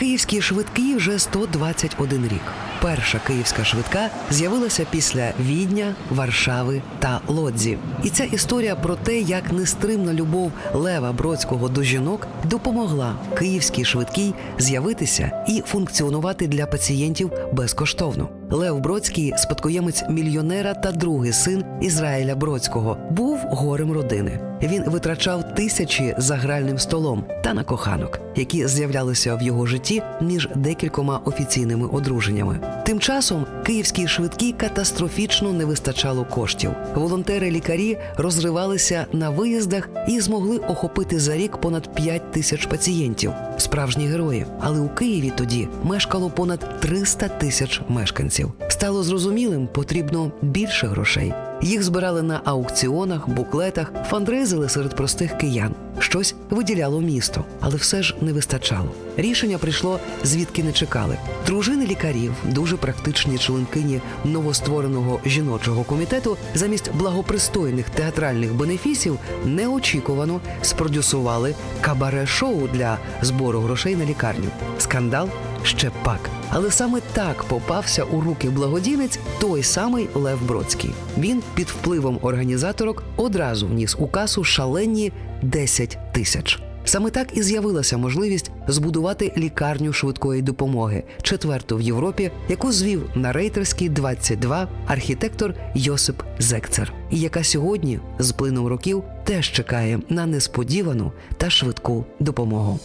Київські швидкі вже 121 рік. Перша київська швидка з'явилася після Відня, Варшави та Лодзі. І ця історія про те, як нестримна любов Лева Бродського до жінок допомогла київській швидкій з'явитися і функціонувати для пацієнтів безкоштовно. Лев Бродський, спадкоємець мільйонера та другий син Ізраїля Бродського, був горем родини. Він витрачав тисячі за гральним столом та на коханок, які з'являлися в його житті між декількома офіційними одруженнями. Тим часом київській швидкій катастрофічно не вистачало коштів. Волонтери-лікарі розривалися на виїздах і змогли охопити за рік понад 5 тисяч пацієнтів. Справжні герої. Але у Києві тоді мешкало понад 300 тисяч мешканців. Стало зрозумілим, потрібно більше грошей. Їх збирали на аукціонах, буклетах, фандрейзили серед простих киян. Щось виділяло місто, але все ж не вистачало. Рішення прийшло звідки не чекали. Дружини лікарів, дуже практичні членкині новоствореного жіночого комітету, замість благопристойних театральних бенефісів неочікувано спродюсували кабаре-шоу для збору грошей на лікарню. Скандал ще пак. Але саме так попався у руки благодійниць той самий Лев Бродський. Він під впливом організаторок одразу вніс у касу шалені 10 тисяч. Саме так і з'явилася можливість збудувати лікарню швидкої допомоги, четверту в Європі, яку звів на рейтерській 22 архітектор Йосип Зекцер, і яка сьогодні, з плином років, теж чекає на несподівану та швидку допомогу.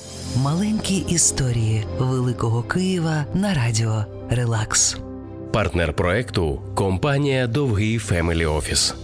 Маленькі історії великого Києва на радіо Релакс. Партнер проекту компанія Довгий Фемелі Офіс.